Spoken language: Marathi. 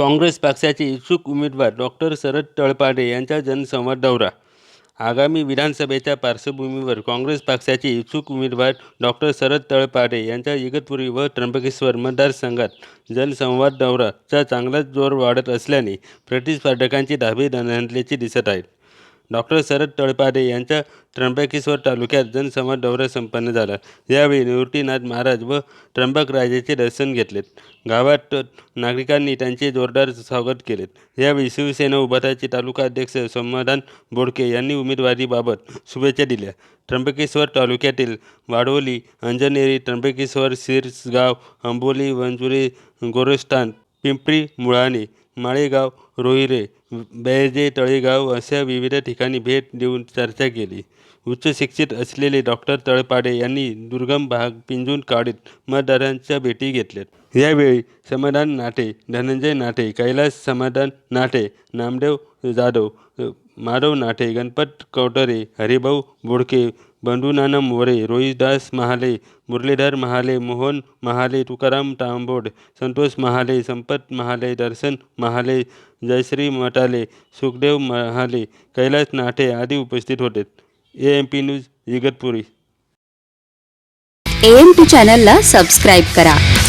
काँग्रेस पक्षाचे इच्छुक उमेदवार डॉक्टर शरद तळपाडे यांचा जनसंवाद दौरा. आगामी विधानसभेच्या पार्श्वभूमीवर काँग्रेस पक्षाचे इच्छुक उमेदवार डॉक्टर शरद तळपाडे यांच्या इगतपुरी व त्र्यंबकेश्वर मतदारसंघात जनसंवाद दौराचा चांगलाच जोर वाढत असल्याने प्रतिस्पर्धकांची धाबे धांधल्याचे दिसत आहेत. डॉक्टर शरद तळपाडे यांच्या त्र्यंबकेश्वर तालुक्यात जनसंवाद दौरा संपन्न झाला. यावेळी निवृत्तीनाथ महाराज व त्र्यंबकराजेचे दर्शन घेतलेत गावात नागरिकांनी त्यांचे जोरदार स्वागत केलेत यावेळी शिवसेना उभाटाचे तालुका अध्यक्ष समाधान बोडके यांनी उमेदवारीबाबत शुभेच्छा दिल्या. त्र्यंबकेश्वर तालुक्यातील वाडोली अंजनेरी त्र्यंबकेश्वर शिरसगाव आंबोली वंजुरी गोरस्थान पिंपरी मुळाणे माळेगाव रोहिरे बेळजे तळेगाव अशा विविध ठिकाणी भेट देऊन चर्चा केली. उच्च शिक्षित असलेले डॉक्टर तळपाडे यांनी दुर्गम भाग पिंजून काढत मतदारांच्या भेटी घेतल्यात. यावेळी समाधान नाटे धनंजय नाटे कैलास समाधान नाटे नामदेव जाधव माधव नाटे गणपत कवटरे हरिभाऊ बोडके बंडूनाना मोरे रोहिदास महाले मुरलीधर महाले मोहन महाले तुकाराम तांबोड संतोष महाले संपत महाले दर्शन महाले जयश्री मटाले सुखदेव महाले कैलास नाटे आदी उपस्थित होते. AMP P news Igatpuri. AMP चॅनलला सबस्क्राईब करा.